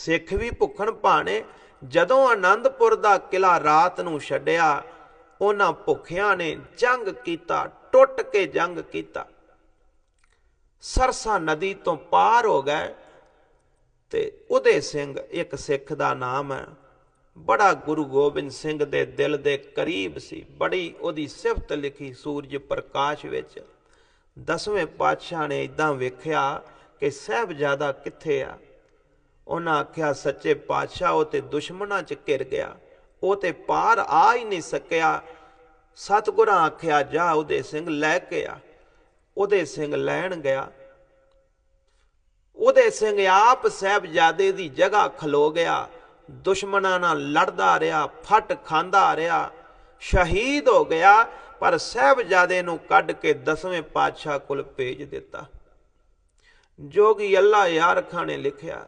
ਸਿੱਖ ਵੀ ਭੁੱਖਣ ਭਾਣੇ, ਜਦੋਂ ਆਨੰਦਪੁਰ ਦਾ ਕਿਲਾ ਰਾਤ ਨੂੰ ਛੱਡਿਆ, ਉਹਨਾਂ ਭੁੱਖਿਆਂ ਨੇ ਜੰਗ ਕੀਤਾ, ਟੁੱਟ ਕੇ ਜੰਗ ਕੀਤਾ। ਸਰਸਾ ਨਦੀ ਤੋਂ ਪਾਰ ਹੋ ਗਏ ਤੇ ਉਦੇ ਸਿੰਘ ਇੱਕ ਸਿੱਖ ਦਾ ਨਾਮ ਹੈ। ਬੜਾ ਗੁਰੂ ਗੋਬਿੰਦ ਸਿੰਘ ਦੇ ਦਿਲ ਦੇ ਕਰੀਬ ਸੀ। ਬੜੀ ਉਹਦੀ ਸਿਫਤ ਲਿਖੀ ਸੂਰਜ ਪ੍ਰਕਾਸ਼ ਵਿੱਚ। ਦਸਵੇਂ ਪਾਤਸ਼ਾਹ ਨੇ ਇਦਾਂ ਵੇਖਿਆ ਕਿ ਸਹਿਬਜ਼ਾਦਾ ਕਿੱਥੇ ਆ? ਉਹਨਾਂ ਆਖਿਆ, ਸੱਚੇ ਪਾਤਸ਼ਾਹ, ਉਹ ਤੇ ਦੁਸ਼ਮਣਾਂ 'ਚ ਘਿਰ ਗਿਆ। ਉਹ ਤੇ ਪਾਰ ਆ ਹੀ ਨਹੀਂ ਸਕਿਆ। ਸਤਿਗੁਰਾਂ ਆਖਿਆ, ਜਾ ਉਹਦੇ ਸਿੰਘ ਲੈ ਕੇ ਆ। ਉਹਦੇ ਸਿੰਘ ਲੈਣ ਗਿਆ। ਉਹਦੇ ਸਿੰਘ ਆਪ ਸਹਿਬਜ਼ਾਦੇ ਦੀ ਜਗ੍ਹਾ ਖਲੋ ਗਿਆ। ਦੁਸ਼ਮਣਾਂ ਨਾਲ ਲੜਦਾ ਰਿਹਾ, ਫਟ ਖਾਂਦਾ ਰਿਹਾ। ਸ਼ਹੀਦ ਹੋ ਗਿਆ, ਪਰ ਸਹਿਬਜ਼ਾਦੇ ਨੂੰ ਕੱਢ ਕੇ ਦਸਵੇਂ ਪਾਤਸ਼ਾਹ ਕੋਲ ਭੇਜ ਦਿੱਤਾ। ਜੋਗੀ ਅੱਲਾ ਯਾਰ ਖਾਂ ਨੇ ਲਿਖਿਆ